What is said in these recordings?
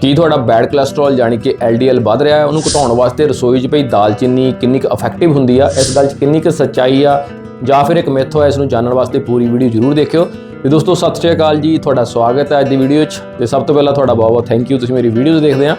ਕੀ ਤੁਹਾਡਾ bed cholesterol ਯਾਨੀ ਕਿ LDL ਵੱਧ ਰਿਹਾ ਹੈ? ਉਹਨੂੰ ਘਟਾਉਣ ਵਾਸਤੇ ਰਸੋਈ 'ਚ ਪਈ ਦਾਲਚੀਨੀ ਕਿੰਨੀ ਕੁ ਇਫੈਕਟਿਵ ਹੁੰਦੀ ਆ? ਇਸ ਗੱਲ 'ਚ ਕਿੰਨੀ ਕੁ ਸੱਚਾਈ ਆ? ਜਾਂ ਫਿਰ ਇੱਕ ਮਿੱਥ ਹੋਇਆ, ਇਸ ਨੂੰ ਜਾਣਨ ਵਾਸਤੇ ਪੂਰੀ ਵੀਡੀਓ ਜ਼ਰੂਰ ਦੇਖਿਓ। ਤੇ ਦੋਸਤੋ, ਸਤਿ ਸ਼੍ਰੀ ਅਕਾਲ ਜੀ। ਤੁਹਾਡਾ ਸਵਾਗਤ ਹੈ ਅੱਜ ਦੀ ਵੀਡੀਓ 'ਚ। ਤੇ ਸਭ ਤੋਂ ਪਹਿਲਾਂ ਤੁਹਾਡਾ ਬਹੁਤ ਬਹੁਤ ਥੈਂਕ ਯੂ ਤੁਸੀਂ ਮੇਰੀ ਵੀਡੀਓਜ਼ ਦੇਖਦੇ ਆ।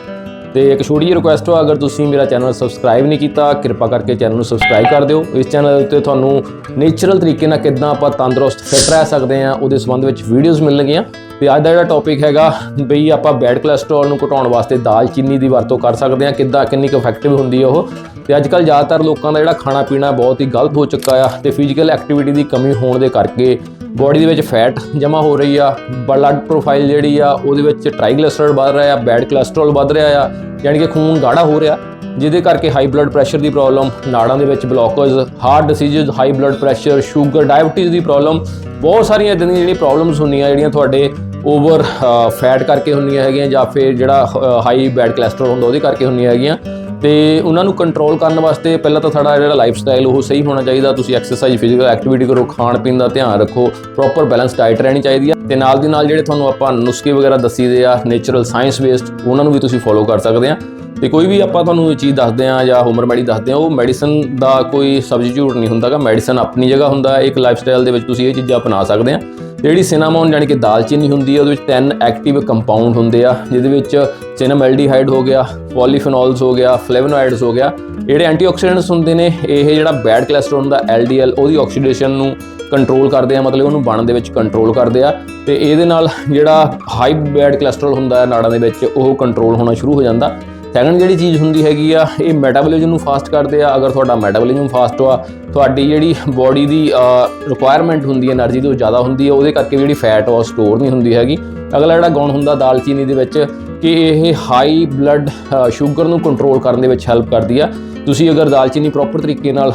ਤੇ ਇੱਕ ਛੋਟੀ ਜਿਹੀ ਰਿਕੁਐਸਟ ਹੋ ਅਗਰ ਤੁਸੀਂ ਮੇਰਾ ਚੈਨਲ ਸਬਸਕ੍ਰਾਈਬ ਨਹੀਂ ਕੀਤਾ, ਕਿਰਪਾ ਕਰਕੇ ਚੈਨਲ ਨੂੰ ਸਬਸਕ੍ਰਾਈਬ ਕਰ ਦਿਓ। ਇਸ ਚੈਨਲ ਦੇ ਉੱਤੇ ਤੁਹਾਨੂੰ ਨੇਚਰਲ ਤਰੀਕੇ ਨਾਲ ਕਿੱਦਾਂ ਆਪਾਂ ਤੰਦਰੁਸਤ ਫਿਟ ਰਹਿ ਸਕਦੇ ਆ, ਉਹਦੇ ਸੰਬੰਧ ਵਿੱਚ ਵੀਡੀਓਜ਼ ਮਿਲਣਗੀਆਂ। ਤੇ ਅੱਜ ਦਾ ਜਿਹੜਾ ਟੌਪਿਕ ਹੈਗਾ, ਬਈ ਆਪਾਂ ਬੈਡ ਕੋਲੇਸਟ੍ਰੋਲ ਨੂੰ ਘਟਾਉਣ ਵਾਸਤੇ ਦਾਲਚੀਨੀ ਦੀ ਵਰਤੋਂ ਕਰ ਸਕਦੇ ਹਾਂ, ਕਿੱਦਾਂ, ਕਿੰਨੀ ਕੁ ਇਫੈਕਟਿਵ ਹੁੰਦੀ ਹੈ ਉਹ। ਤੇ ਅੱਜ ਕੱਲ ਜ਼ਿਆਦਾਤਰ ਲੋਕਾਂ ਦਾ ਜਿਹੜਾ ਖਾਣਾ ਪੀਣਾ ਬਹੁਤ ਹੀ ਗਲਤ ਹੋ ਚੁੱਕਾ ਆ ਤੇ ਫਿਜ਼ੀਕਲ ਐਕਟੀਵਿਟੀ ਦੀ ਕਮੀ ਹੋਣ ਦੇ ਕਰਕੇ ਬੋਡੀ ਦੇ ਵਿੱਚ ਫੈਟ ਜਮ੍ਹਾਂ ਹੋ ਰਹੀ ਆ ਬਲੱਡ ਪ੍ਰੋਫਾਈਲ ਜਿਹੜੀ ਆ, ਉਹਦੇ ਵਿੱਚ ਟ੍ਰਾਈਗਲਿਸਰਾਈਡ ਵੱਧ ਰਿਹਾ ਆ ਬੈਡ ਕੋਲੇਸਟ੍ਰੋਲ ਵੱਧ ਰਿਹਾ ਆ, ਯਾਨੀ ਕਿ ਖੂਨ ਗਾੜਾ ਹੋ ਰਿਹਾ, ਜਿਹਦੇ ਕਰਕੇ ਹਾਈ ਬਲੱਡ ਪ੍ਰੈਸ਼ਰ ਦੀ ਪ੍ਰੋਬਲਮ ਨਾੜਾਂ ਦੇ ਵਿੱਚ blockage heart diseases high blood pressure sugar diabetes ਦੀ ਪ੍ਰੋਬਲਮ ਬਹੁਤ ਸਾਰੀਆਂ ਇਦਾਂ ਦੀਆਂ ਜਿਹੜੀਆਂ ਪ੍ਰੋਬਲਮਸ ਹੁੰਦੀਆਂ ਜਿਹੜੀਆਂ ਤੁਹਾਡੇ ਓਵਰ ਫੈਟ ਕਰਕੇ ਹੁੰਦੀਆਂ ਹੈਗੀਆਂ ਜਾਂ ਫਿਰ ਜਿਹੜਾ ਹਾਈ ਬੈਡ ਕੋਲੇਸਟ੍ਰੋਲ ਹੁੰਦਾ ਉਹਦੇ ਕਰਕੇ ਹੁੰਦੀਆਂ ਹੈਗੀਆਂ। ਤੇ ਉਹਨਾਂ ਨੂੰ ਕੰਟਰੋਲ ਕਰਨ ਵਾਸਤੇ ਪਹਿਲਾਂ ਤਾਂ ਸਾਡਾ ਜਿਹੜਾ ਲਾਈਫ ਸਟਾਈਲ ਉਹ ਸਹੀ ਹੋਣਾ ਚਾਹੀਦਾ। ਤੁਸੀਂ ਐਕਸਰਸਾਈਜ਼ ਫਿਜ਼ੀਕਲ ਐਕਟੀਵਿਟੀ ਕਰੋ, ਖਾਣ ਪੀਣ ਦਾ ਧਿਆਨ ਰੱਖੋ ਪ੍ਰੋਪਰ ਬੈਲੈਂਸ ਡਾਈਟ ਰਹਿਣੀ ਚਾਹੀਦੀ ਆ। ਤੇ ਨਾਲ ਦੀ ਨਾਲ ਜਿਹੜੇ ਤੁਹਾਨੂੰ ਆਪਾਂ ਨੁਸਖੇ ਵਗੈਰਾ ਦੱਸੀਦੇ ਆ ਨੇਚਰਲ ਸਾਇੰਸ ਬੇਸਡ ਉਹਨਾਂ ਨੂੰ ਵੀ ਤੁਸੀਂ ਫੋਲੋ ਕਰ ਸਕਦੇ ਆ। ਤੇ ਕੋਈ ਵੀ ਆਪਾਂ ਤੁਹਾਨੂੰ ਇਹ ਚੀਜ਼ ਦੱਸਦੇ ਆ ਜਾਂ ਹੋਮ ਰੈਮੇਡੀ ਦੱਸਦੇ ਆ, ਉਹ ਮੈਡੀਸਨ ਦਾ ਕੋਈ ਸਬਸਟੀਟਿਊਟ ਨਹੀਂ ਹੁੰਦਾਗਾ। ਮੈਡੀਸਨ ਆਪਣੀ ਜਗ੍ਹਾ ਹੁੰਦਾ, ਇੱਕ ਲਾਈਫ ਸਟਾਈਲ ਦੇ ਵਿੱਚ ਤੁਸੀਂ ਇਹ ਚੀਜ਼ਾਂ ਅਪਣਾ ਸਕਦੇ ਆ। ਜਿਹੜੀ ਸਿਨਾਮੋਨ ਯਾਨੀ ਕਿ ਦਾਲਚੀਨੀ ਹੁੰਦੀ ਹੈ, ਉਹਦੇ ਵਿੱਚ 10 ਐਕਟਿਵ ਕੰਪਾਊਂਡ ਹੁੰਦੇ ਆ, ਜਿਹਦੇ ਵਿੱਚ ਸਿਨਮੈਲਡੀਹਾਈਡ ਹੋ ਗਿਆ ਪੋਲੀਫਿਨੋਲਸ ਹੋ ਗਿਆ ਫਲੇਵੋਨੋਇਡਸ ਹੋ ਗਿਆ। ਜਿਹੜੇ ਐਂਟੀਆਕਸੀਡੈਂਟਸ ਹੁੰਦੇ ਨੇ, ਇਹ ਜਿਹੜਾ ਬੈਡ ਕੋਲੇਸਟ੍ਰੋਲ ਹੁੰਦਾ, LDL, ਉਹਦੀ ਆਕਸੀਡੇਸ਼ਨ ਨੂੰ ਕੰਟਰੋਲ ਕਰਦੇ ਆ, ਮਤਲਬ ਉਹਨੂੰ ਬਣਨ ਦੇ ਵਿੱਚ ਕੰਟਰੋਲ ਕਰਦੇ ਆ। ਤੇ ਇਹਦੇ ਨਾਲ ਜਿਹੜਾ ਹਾਈ ਬੈਡ ਕੋਲੇਸਟ੍ਰੋਲ ਹੁੰਦਾ ਹੈ ਨਾੜਾਂ ਦੇ ਵਿੱਚ, ਉਹ ਕੰਟਰੋਲ ਹੋਣਾ ਸ਼ੁਰੂ ਹੋ ਜਾਂਦਾ। ਸੈਕੰਡ ਜਿਹੜੀ ਚੀਜ਼ ਹੁੰਦੀ ਹੈਗੀ ਆ, ਇਹ ਮੈਟਾਬੋਲਿਜ਼ਮ ਨੂੰ ਫਾਸਟ ਕਰਦੇ ਆ। ਅਗਰ ਤੁਹਾਡਾ ਮੈਟਾਬੋਲਿਜ਼ਮ ਫਾਸਟ ਹੋਆ ਤੁਹਾਡੀ ਜਿਹੜੀ ਬਾਡੀ ਦੀ ਰਿਕੁਆਇਰਮੈਂਟ ਹੁੰਦੀ ਹੈ એનર્ਜੀ ਦੀ ਉਹ ਜ਼ਿਆਦਾ ਹੁੰਦੀ ਹੈ, ਉਹਦੇ ਕਰਕੇ ਜਿਹੜੀ ਫੈਟ ਉਹ ਸਟੋਰ ਨਹੀਂ ਹੁੰਦੀ ਹੈਗੀ। ਅਗਲਾ ਜਿਹੜਾ ਗੁਣ ਹੁੰਦਾ ਦਾਲਚੀਨੀ ਦੇ ਵਿੱਚ, ਕਿ ਇਹ ਹਾਈ ਬਲੱਡ ਸ਼ੂਗਰ ਨੂੰ ਕੰਟਰੋਲ ਕਰਨ ਦੇ ਵਿੱਚ ਹੈਲਪ ਕਰਦੀ ਆ। ਤੁਸੀਂ ਅਗਰ ਦਾਲਚੀਨੀ ਪ੍ਰੋਪਰ ਤਰੀਕੇ ਨਾਲ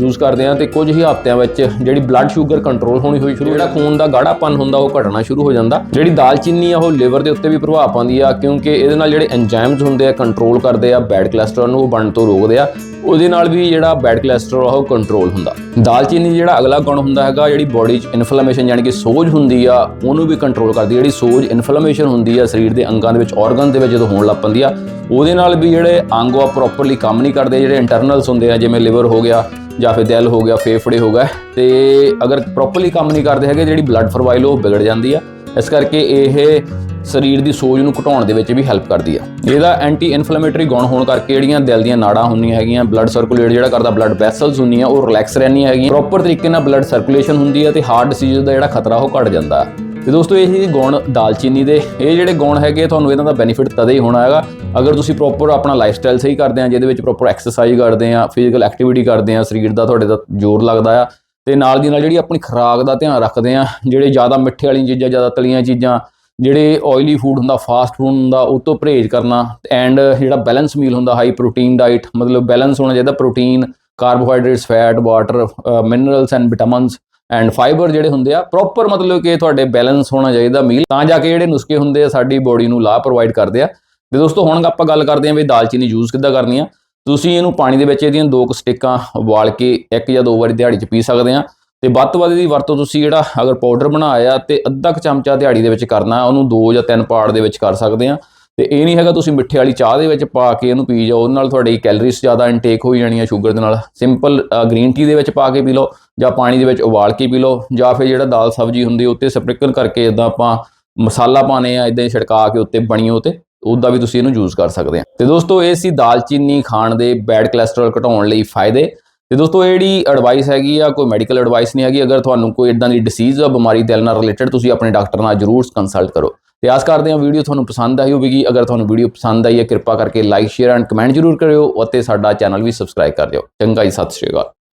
ਯੂਜ਼ ਕਰਦੇ ਆ ਤੇ ਕੁਝ ਹੀ ਹਫ਼ਤਿਆਂ ਵਿੱਚ ਜਿਹੜੀ ਬਲੱਡ ਸ਼ੂਗਰ ਕੰਟਰੋਲ ਹੋਣੀ ਹੋਈ ਸ਼ੁਰੂ, ਜਿਹੜਾ ਖੂਨ ਦਾ ਗਾੜਾਪਨ ਹੁੰਦਾ, ਉਹ ਘਟਣਾ ਸ਼ੁਰੂ ਹੋ ਜਾਂਦਾ। ਜਿਹੜੀ ਦਾਲਚੀਨੀ ਆ, ਉਹ ਲਿਵਰ ਦੇ ਉੱਤੇ ਵੀ ਪ੍ਰਭਾਵ ਪਾਉਂਦੀ ਆ, ਕਿਉਂਕਿ ਇਹਦੇ ਨਾਲ ਜਿਹੜੇ ਐਂਜ਼ਾਈਮਸ ਹੁੰਦੇ ਆ ਕੰਟਰੋਲ ਕਰਦੇ ਆ ਬੈਡ ਕੋਲੇਸਟ੍ਰੋਲ ਨੂੰ ਉਹ ਬਣਨ ਤੋਂ ਰੋਕਦੇ ਆ। ਉਹਦੇ ਨਾਲ ਵੀ ਜਿਹੜਾ ਬੈਡ ਕੋਲੇਸਟ੍ਰੋਲ ਆ, ਉਹ ਕੰਟਰੋਲ ਹੁੰਦਾ। ਦਾਲਚੀਨੀ ਜਿਹੜਾ ਅਗਲਾ ਗੁਣ ਹੁੰਦਾ ਹੈਗਾ, ਜਿਹੜੀ ਬੋਡੀ 'ਚ ਇਨਫਲੇਮੇਸ਼ਨ ਯਾਨੀ ਕਿ ਸੋਜ ਹੁੰਦੀ ਆ, ਉਹਨੂੰ ਵੀ ਕੰਟਰੋਲ ਕਰਦੀ ਜਿਹੜੀ ਸੋਜ ਇਨਫਲੇਮੇਸ਼ਨ ਹੁੰਦੀ ਆ, ਸਰੀਰ ਦੇ ਅੰਗਾਂ ਦੇ ਵਿੱਚ ਆਰਗਨ ਦੇ ਵਿੱਚ ਜਦੋਂ ਹੋਣ ਲੱਗ ਪੈਂਦੀ ਆ, ਉਹਦੇ ਨਾਲ ਵੀ ਜਿਹੜੇ ਅੰਗ ਆ ਪ੍ਰੋਪਰਲੀ ਕੰਮ ਨਹੀਂ ਕਰਦੇ, ਜਿਹੜੇ ਇੰਟਰਨਲਸ ਹੁੰਦੇ ਆ, ਜਿਵੇਂ ਲਿਵਰ ਹੋ ਗਿਆ ਜਾਂ ਫਿਰ ਦਿਲ ਹੋ ਗਿਆ, ਫੇਫੜੇ ਹੋ ਗਿਆ ਤੇ ਅਗਰ ਪ੍ਰੋਪਰਲੀ ਕੰਮ ਨਹੀਂ ਕਰਦੇ ਹੈਗੇ, ਜਿਹੜੀ ਬਲੱਡ ਫਰਵਾਈਲ ਉਹ ਵਿਗੜ ਜਾਂਦੀ ਆ। ਇਸ ਕਰਕੇ ਇਹ ਸਰੀਰ ਦੀ ਸੋਜ ਨੂੰ ਘਟਾਉਣ ਦੇ ਵਿੱਚ ਵੀ ਹੈਲਪ ਕਰਦੀ ਆ। ਇਹਦਾ ਐਂਟੀ ਇਨਫਲੇਮੇਟਰੀ ਗੁਣ ਹੋਣ ਕਰਕੇ ਜਿਹੜੀਆਂ ਦਿਲ ਦੀਆਂ ਨਾੜਾਂ ਹੁੰਦੀਆਂ ਹੈਗੀਆਂ ਬਲੱਡ ਸਰਕੂਲੇਟ ਜਿਹੜਾ ਕਰਦਾ ਬਲੱਡ ਵੈਸਲਸ ਹੁੰਦੀਆਂ, ਉਹ ਰਿਲੈਕਸ ਰਹਿੰਦੀਆਂ ਹੈਗੀਆਂ। ਪ੍ਰੋਪਰ ਤਰੀਕੇ ਨਾਲ ਬਲੱਡ ਸਰਕੂਲੇਸ਼ਨ ਹੁੰਦੀ ਹੈ ਤੇ ਹਾਰਟ ਡਿਸੀਜ਼ ਦਾ ਜਿਹੜਾ ਖਤਰਾ ਉਹ ਘਟ ਜਾਂਦਾ। ਤੇ ਦੋਸਤੋ, ਇਹ ਸੀ ਗੁਣ ਦਾਲਚੀਨੀ ਦੇ। ਇਹ ਜਿਹੜੇ ਗੁਣ ਹੈਗੇ ਤੁਹਾਨੂੰ ਇਹਨਾਂ ਦਾ ਬੈਨੀਫਿਟ ਤਦੇ ਹੀ ਹੋਣਾ ਹੈਗਾ। ਅਗਰ ਤੁਸੀਂ ਪ੍ਰੋਪਰ ਆਪਣਾ ਲਾਈਫ ਸਟਾਈਲ ਸਹੀ ਕਰਦੇ ਆ, ਜਿਹਦੇ ਵਿੱਚ ਪ੍ਰੋਪਰ ਐਕਸਰਸਾਈਜ਼ ਕਰਦੇ ਆ ਫਿਜ਼ੀਕਲ ਐਕਟੀਵਿਟੀ ਕਰਦੇ ਆ, ਸਰੀਰ ਦਾ ਤੁਹਾਡੇ ਦਾ ਜ਼ੋਰ ਲੱਗਦਾ ਆ, ਤੇ ਨਾਲ ਦੀ ਨਾਲ ਜਿਹੜੀ ਆਪਣੀ ਖੁਰਾਕ ਦਾ ਧਿਆਨ ਰੱਖਦੇ ਆ, ਜਿਹੜੇ ਜ਼ਿਆਦਾ ਮਿੱਠੇ ਵਾਲੀਆਂ ਚੀਜ਼ਾਂ, ਜ਼ਿਆਦਾ ਤਲੀਆਂ ਚੀਜ਼ਾਂ ਜਿਹੜੇ ਆਇਲੀ ਫੂਡ ਹੁੰਦਾ ਫਾਸਟ ਫੂਡ ਹੁੰਦਾ, ਉਹ ਤੋਂ ਪਰਹੇਜ਼ ਕਰਨਾ ਐਂਡ ਜਿਹੜਾ ਬੈਲੈਂਸ ਮੀਲ ਹੁੰਦਾ ਹਾਈ ਪ੍ਰੋਟੀਨ ਡਾਈਟ ਮਤਲਬ ਬੈਲੈਂਸ ਹੋਣਾ ਚਾਹੀਦਾ protein carbohydrates fat water minerals and vitamins and fibre ਜਿਹੜੇ ਹੁੰਦੇ ਆ ਪ੍ਰੋਪਰ ਮਤਲਬ ਕਿ ਤੁਹਾਡੇ ਬੈਲੈਂਸ ਹੋਣਾ ਚਾਹੀਦਾ ਮੀਲ ਤਾਂ ਜਾ ਕੇ ਜਿਹੜੇ ਨੁਸਖੇ ਹੁੰਦੇ ਆ, ਸਾਡੀ ਬੋਡੀ ਨੂੰ ਲਾਭ ਪ੍ਰੋਵਾਈਡ ਕਰਦੇ ਆ। ਤੇ ਦੋਸਤੋ, ਹੁਣ ਆਪਾਂ ਗੱਲ ਕਰਦੇ ਆਂ ਵੀ ਦਾਲਚੀਨੀ ਯੂਜ਼ ਕਿੱਦਾਂ ਕਰਨੀ ਆ। ਤੁਸੀਂ ਇਹਨੂੰ ਪਾਣੀ ਦੇ ਵਿੱਚ ਇਹਦੀਆਂ ਦੋ ਕੁ ਸਟਿੱਕਾਂ ਉਬਾਲ ਕੇ ਇੱਕ ਜਾਂ ਦੋ ਵਾਰੀ ਦਿਹਾੜੀ 'ਚ ਪੀ ਸਕਦੇ ਆ। ਤੇ ਵੱਧ ਤੋਂ ਵੱਧ ਦੀ ਵਰਤੋਂ ਤੁਸੀਂ ਜਿਹੜਾ ਅਗਰ ਪਾਊਡਰ ਬਣਾਇਆ ਤੇ ਅੱਧਾ ਕੁ ਚਮਚਾ ਦਿਹਾੜੀ ਦੇ ਵਿੱਚ ਕਰਨਾ, ਉਹਨੂੰ ਦੋ ਜਾਂ ਤਿੰਨ ਪਾੜ ਦੇ ਵਿੱਚ ਕਰ ਸਕਦੇ ਆ ਤੇ ਇਹ ਨਹੀਂ ਹੈਗਾ ਤੁਸੀਂ ਮਿੱਠੇ ਵਾਲੀ ਚਾਹ ਦੇ ਵਿੱਚ ਪਾ ਕੇ ਇਹਨੂੰ ਪੀ ਜਾਓ, ਉਹਦੇ ਨਾਲ ਤੁਹਾਡੀ ਕੈਲਰੀਜ਼ ਜ਼ਿਆਦਾ ਇਨਟੇਕ ਹੋਈ ਜਾਣੀ ਜਾਣੀਆਂ ਸ਼ੂਗਰ ਦੇ ਨਾਲ। ਸਿੰਪਲ ਗ੍ਰੀਨ ਟੀ ਦੇ ਵਿੱਚ ਪਾ ਕੇ ਪੀ ਲਓ, ਜਾਂ ਪਾਣੀ ਦੇ ਵਿੱਚ ਉਬਾਲ ਕੇ ਪੀ ਲਓ, ਜਾਂ ਫਿਰ ਜਿਹੜਾ ਦਾਲ ਸਬਜ਼ੀ ਹੁੰਦੀ, ਉੱਤੇ ਸਪ੍ਰਿੰਕਲ ਕਰਕੇ ਇਦਾਂ ਆਪਾਂ ਮਸਾਲਾ ਪਾਣੇ ਆ ਇਦਾਂ ਹੀ ਛਿੜਕਾ ਕੇ ਉੱਤੇ ਬਣੀਓ ਤੇ, ਉਹਦਾ ਵੀ ਤੁਸੀਂ ਇਹਨੂੰ ਯੂਜ਼ ਕਰ ਸਕਦੇ ਆ। ਤੇ ਦੋਸਤੋ, ਇਹ ਸੀ ਦਾਲਚੀਨੀ ਖਾਣ ਦੇ ਬੈਡ ਕੋਲੇਸਟ੍ਰੋਲ ਘਟਾਉਣ ਲਈ ਫਾਇਦੇ। ਤੇ ਦੋਸਤੋ ਜਿਹੜੀ ਐਡਵਾਈਸ ਹੈਗੀ ਆ, ਕੋਈ ਮੈਡੀਕਲ ਐਡਵਾਈਸ ਨਹੀਂ ਹੈਗੀ। ਅਗਰ ਤੁਹਾਨੂੰ ਕੋਈ ਇਦਾਂ ਦੀ ਡਿਸੀਜ਼ ਜਾਂ ਬਿਮਾਰੀ ਦਿਲ ਨਾਲ ਰਿਲੇਟਡ ਤੁਸੀਂ ਆਪਣੇ ਡਾਕਟਰ ਨਾਲ ਜਰੂਰ ਕੰਸਲਟ ਕਰੋ। ਤੇ ਆਸ ਕਰਦੇ ਹਾਂ ਵੀਡੀਓ ਤੁਹਾਨੂੰ ਪਸੰਦ ਆਈ ਹੋਵੇਗੀ। ਅਗਰ ਤੁਹਾਨੂੰ ਵੀਡੀਓ ਪਸੰਦ ਆਈ ਹੈ, ਕਿਰਪਾ ਕਰਕੇ ਲਾਈਕ ਸ਼ੇਅਰ ਐਂਡ ਕਮੈਂਟ ਜਰੂਰ ਕਰਿਓ ਅਤੇ ਸਾਡਾ ਚੈਨਲ ਵੀ ਸਬਸਕ੍ਰਾਈਬ ਕਰ ਦਿਓ। ਚੰਗਾ ਜੀ, ਸਤਿ ਸ਼੍ਰੀ ਅਕਾਲ।